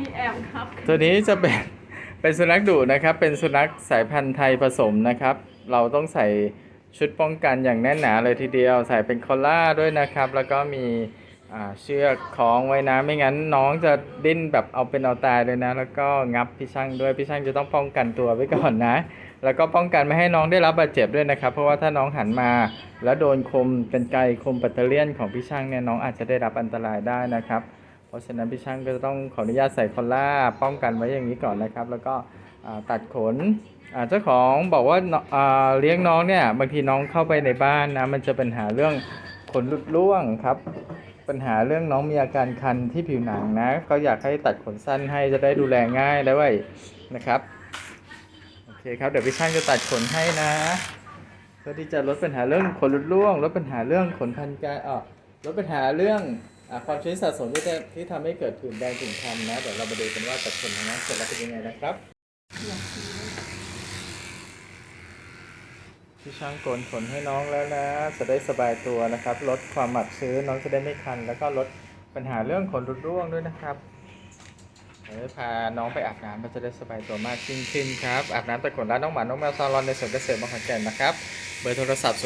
พี่แอมครับ ตัวนี้จะเป็นเป็นสุนัขดุนะครับ เป็นสุนัขสายพันธุ์ไทยผสมนะครับ เราต้องใส่ชุดป้องกันอย่างแน่นหนาเลยทีเดียว ใส่เป็นคอลล่าด้วยนะครับ แล้วก็มีเชือกคล้องไว้นะ ไม่งั้นน้องจะดิ้นแบบเอาเป็นเอาตายเลยนะ แล้วก็งับพี่ช่างด้วยพี่ช่างจะต้องป้องกันตัวไว้ก่อนนะ แล้วก็ป้องกันไม่ให้น้องได้รับบาดเจ็บด้วยนะครับ เพราะว่าถ้าน้องหันมา แล้วโดนคมกันไกรคมปัตเตอร์เลียนของพี่ช่างเนี่ยน้องอาจจะได้รับอันตรายได้นะครับ เพราะฉะนั้นพี่ช่างก็จะต้องขออนุญาตใส่คอลล่าป้องกันไว้อย่างนี้ก่อนนะครับ แล้วก็ตัดขนเจ้าของบอกว่าเลี้ยงน้องเนี่ยบางทีน้องเข้าไปในบ้านนะมันจะปัญหาเรื่องขนหลุดร่วงครับ ปัญหาเรื่องน้องมีอาการคันที่ผิวหนังนะ ก็อยากให้ตัดขนสั้นให้จะได้ดูแลง่ายด้วยนะครับโอเคครับเดี๋ยวพี่ช่างจะตัดขนให้นะเพื่อที่จะลดปัญหาเรื่องขนหลุดร่วงลดปัญหาเรื่องขนพันกายออลดปัญหาเรื่อง ความชื้นสะสมที่จะที่ทำให้เกิดผื่นแดงผื่นคันนะเดี๋ยวเรามาดูกันว่าตัดขนของน้องเสร็จแล้วเป็นยังไงนะครับพี่ช่างโกนขนให้น้องแล้วนะ จะได้สบายตัวนะครับ ลดความหมักชื้นน้องจะได้ไม่คัน แล้วก็ลดปัญหาเรื่องขนรุดร่วงด้วยนะครับเดี๋ยวพาน้องไปอาบน้ำก็จะได้สบายตัวมากยิ่งขึ้นครับอาบน้ำแต่ขนร้านน้องหมา น้องแมวซาลอนในสวนเกษตรมหาแก่นนะครับ เบอร์โทรศัพท์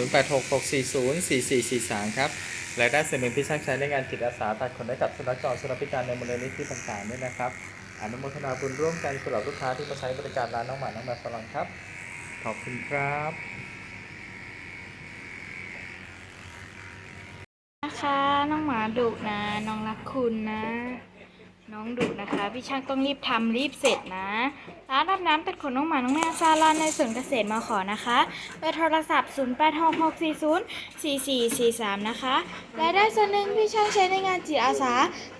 0866404443 ครับ รายได้ส่วนหนึ่งที่ช่างใช้ในงานจิตอาสาตัดขนให้กับสุนัขจรสุนัขพิการในมูลนิธิต่างๆด้วยนะครับอนุโมทนาบุญร่วมกันสำหรับลูกค้าที่มาใช้บริการร้านน้องหมาน้องแมวสลอนครับ ขอบคุณครับนะคะน้องหมาดุนะน้องรักคุณนะ น้องดุนะคะ พี่ช่างต้องรีบทำรีบเสร็จนะ ร้านรับน้ำตัดขนน้องหมา น้องแมวซาลอนในสวนเกษตรมาขอนะคะเบอร์โทรศัพท์ 0866404443 นะคะ และได้ส่วนหนึ่งพี่ช่างใช้ในงานจิตอาสา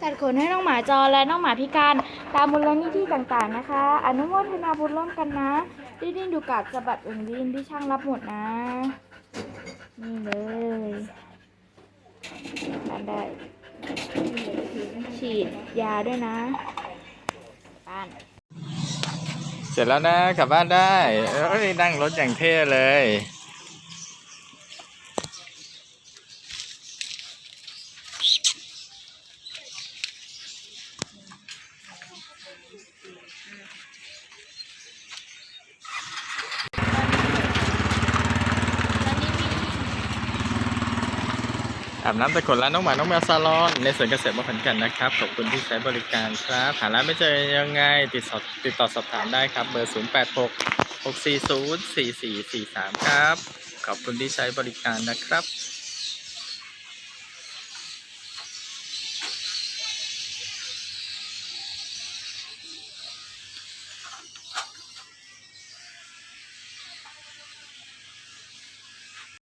ตัดขนให้น้องหมาจรและน้องหมาพิการ ตามมูลนิธิต่างๆนะคะ อนุโมทนาบุญร่วมกันนะ ดิ้นดิ้นดูกัดสะบัดอึ่งดิ้นพี่ช่างรับหมดนะ นี่เลยทานได้ฉีดยาด้วยนะ บ้าน เสร็จแล้วนะกลับบ้านได้เอ้ยนั่งรถอย่างเท่เลย อาบน้ำแต่ขนร้านน้องหมา น้องแมวซาลอน ในสวนเกษตรมาขันกันนะครับ ขอบคุณที่ใช้บริการครับ หาร้านไม่เจอยังไง ติดสอบติดต่อสอบถามได้ครับ เบอร์ 0 8 6 6 4 0 4 4 4 3 ครับ ขอบคุณที่ใช้บริการนะครับ